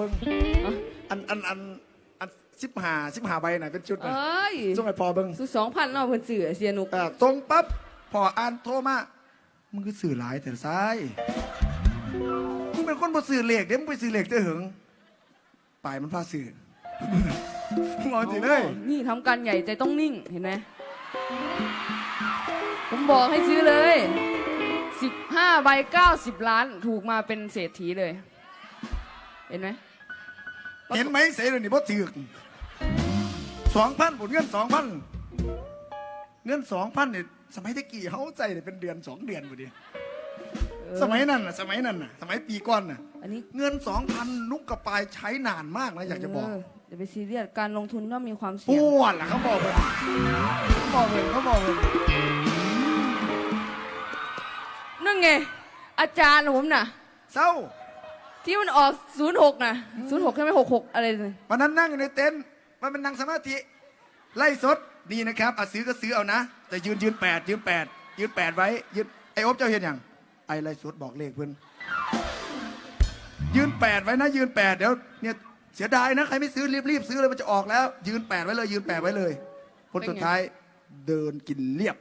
เบิ่งอันอันอันอันสิบหาสิบหาใบไหนะเป็นชุดเอนะ้ยส่งให้พอเบิ่งสุดสองพันเนาะเพิ่นซื้อเสียนุกเออตรงปั๊บพออ่านโทรมามึงก็สื่อหลายแต่ซ้ายมึงเป็นคนบ่สื่อเหล็กเด้มึงไปสื่อเหล็กเด้อหึงปลายมันพาสื่อมึงเอาจริงเลยโอ้นี่ทำการใหญ่ใจต้องนิ่งเห็นไหมผมบอกให้ซื้อเลยสิบห้าใบเก้าสิบล้านถูกมาเป็นเศรษฐีเลย เห็นไหม เห็นไหมเสียเลยนี่บ่ถือกสองพันผลเงินสองพันเงินสองพันเนี่ยสมัยตะกี้เขาใจเนี่ยเป็นเดือนสองเดือนพอดีเออสมัยนั้นน่ะสมัยนั้นน่ะ สมัยปีก่อนน่ะอันนี้ เงินสองพันนุกกระปายใช้นานมากนะอยากจะบอก เอย่าไปซีเรียสการลงทุนก็มีความเสี่ปยงวดล่ะเขาบอกเลยเขาบอกเลยเขาบอกเลยนั่นไง อาจารย์ผมน่ะเศร้า ที่มันออกศูนย์หกนะศูนย์หกใช่ไหมหกหกอะไรเลยวันนั้นนั่งอยู่ในเต็นท์มันเป็นนั่งสมาธิไล่สดนี่นะครับอะซื้อก็ซื้อเอานะ แต่ยืนยืนแปดยืนแปดยืนแปดไว้ยืนไอ้อบเจ้าเห็นอย่างไอ้ไล่สดบอกเลขเพื่อนยืนแปดไว้นะ ยืนแปดเดี๋ยวเนี่ยเสียดายนะใครไม่ซื้อรีบรีบซื้อเลยมันจะออกแล้ว ยืนแปดไว้เลย ยืนแปดไว้เลย คนสุดท้ายเดินกินเรียบ